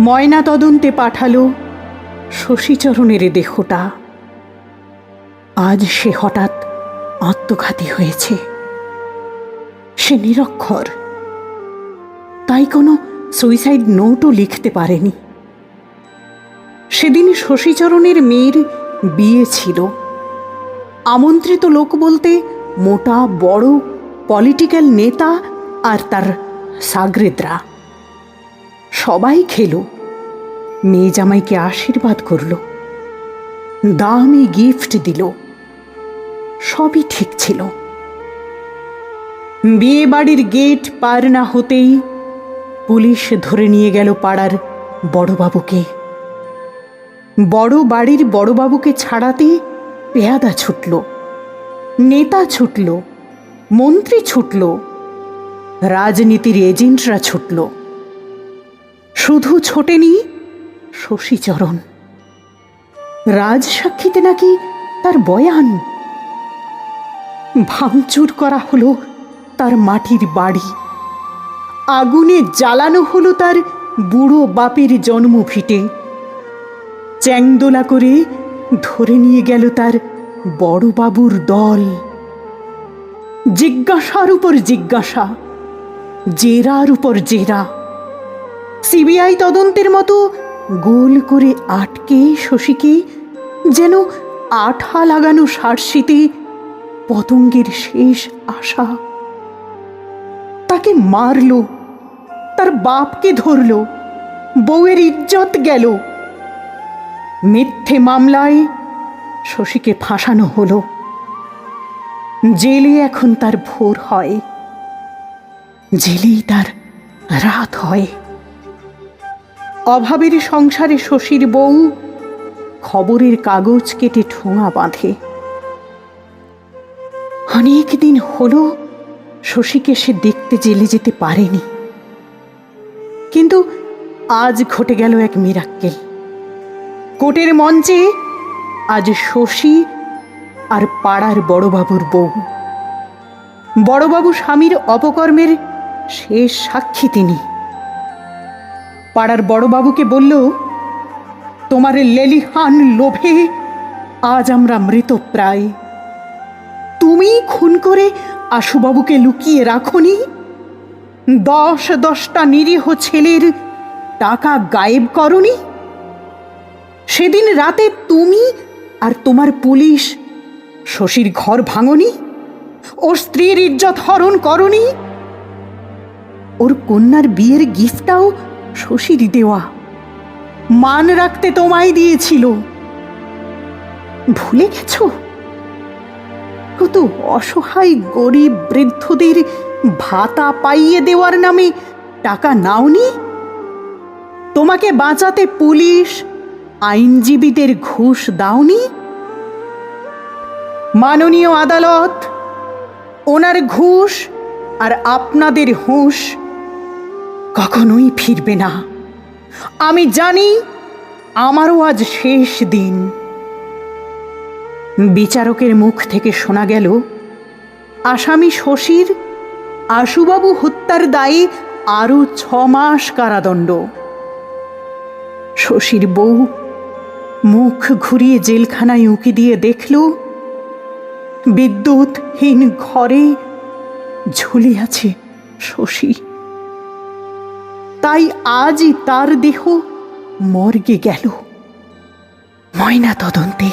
ময়না তদন্তে পাঠালো শশীচরণের দেহটা। আজ সে হঠাৎ আত্মঘাতী হয়েছে। সে নিরক্ষর। তাই কোনো সুইসাইড নোটও লিখতে পারেনি। সেদিন শশীচরণের মেয়ের বিয়ে ছিল। আমন্ত্রিত লোক বলতে মোটা, বড় পলিটিক্যাল নেতা আর তার সাগরেদরা। সবাই খেলো। মেয়ে জামাইকে আশীর্বাদ করল। দামি গিফট দিল। সবই ঠিক ছিল। বিয়ে বাড়ির গেট পার না হতেই পুলিশ ধরে নিয়ে গেল পাড়ার বড়বাবুকে। বড় বাড়ির বড়বাবুকে ছাড়াতে পেয়াদা ছুটল। নেতা ছুটল। মন্ত্রী ছুটল। রাজনীতির এজেন্টরা ছুটল। শুধু ছোটেনি শশীচরণ। রাজসাক্ষীতে নাকি তার বয়ান। ভাঙচুর করা হলো তার মাটির বাড়ি। আগুনে জ্বালানো হলো তার বুড়ো বাপের জন্ম ভিটে। চ্যাংদোলা করে ধরে নিয়ে গেল তার বড় বাবুর দল। জিজ্ঞাসার উপর জিজ্ঞাসা, জেরার উপর জেরা। সিবিআই তদন্তের মতো গোল করে আটকে শশীকে যেন আঠা লাগানো সারশিতে পতঙ্গের শেষ আশা। তাকে মারল, তার বাপকে ধরল, বউয়ের ইজ্জত গেল। মিথ্যে মামলায় শশীকে ফাঁসানো হলো। জেলে এখন তার ভোর হয়, জেলেই তার রাত হয়। অভাবের সংসারে শশীর বউ খবরের কাগজ কেটে ঠোঙা বাঁধে। অনেক দিন হলো শশীকে সে দেখতে জেলে যেতে পারেনি। কিন্তু আজ ঘটে গেল এক মিরাক্কেল। কোটের মঞ্চে আজ শশী আর পাড়ার বড়বাবুর বউ। বড়বাবু স্বামীর অপকর্মের শেষ সাক্ষী তিনি। পাড়ার বড়বাবুকে বলল, তোমার লেলিহান লোভে আজ আমরা মৃত প্রায়। তুমি খুন করে আশুবাবুকে লুকিয়ে রাখনি। দশ দশটা নিরীহ ছেলের টাকা গায়েব করনি। সেদিন রাতে তুমি আর তোমার পুলিশ শশীর ঘর ভাঙনি ওর স্ত্রীর ইজ্জত হরণ করনি। ওর কন্যার বিয়ের গিফটটাও শশীর দেওয়া। মান রাখতে তোমায় দিয়েছিল। ভুলে গেছো? কত অসহায় গরিব বৃদ্ধদের ভাতা পাইয়ে দেওয়ার নামে টাকা নাওনি? তোমাকে বাঁচাতে পুলিশ, আইনজীবীদের ঘুষ দাওনি? মাননীয় আদালত, ওনার ঘুষ আর আপনাদের হুঁশ কখনোই ফিরবে না। আমি জানি আমারও আজ শেষ দিন। বিচারকের মুখ থেকে শোনা গেল, আসামি শশীর আশুবাবু হত্যার দায়ে আরও ছ মাস কারাদণ্ড। শশীর বউ মুখ ঘুরিয়ে জেলখানায় উঁকি দিয়ে দেখল, বিদ্যুৎহীন ঘরে ঝুলে আছে শশী। তাই আজই তার দেহ মর্গে গেল। ময়না তদন্তে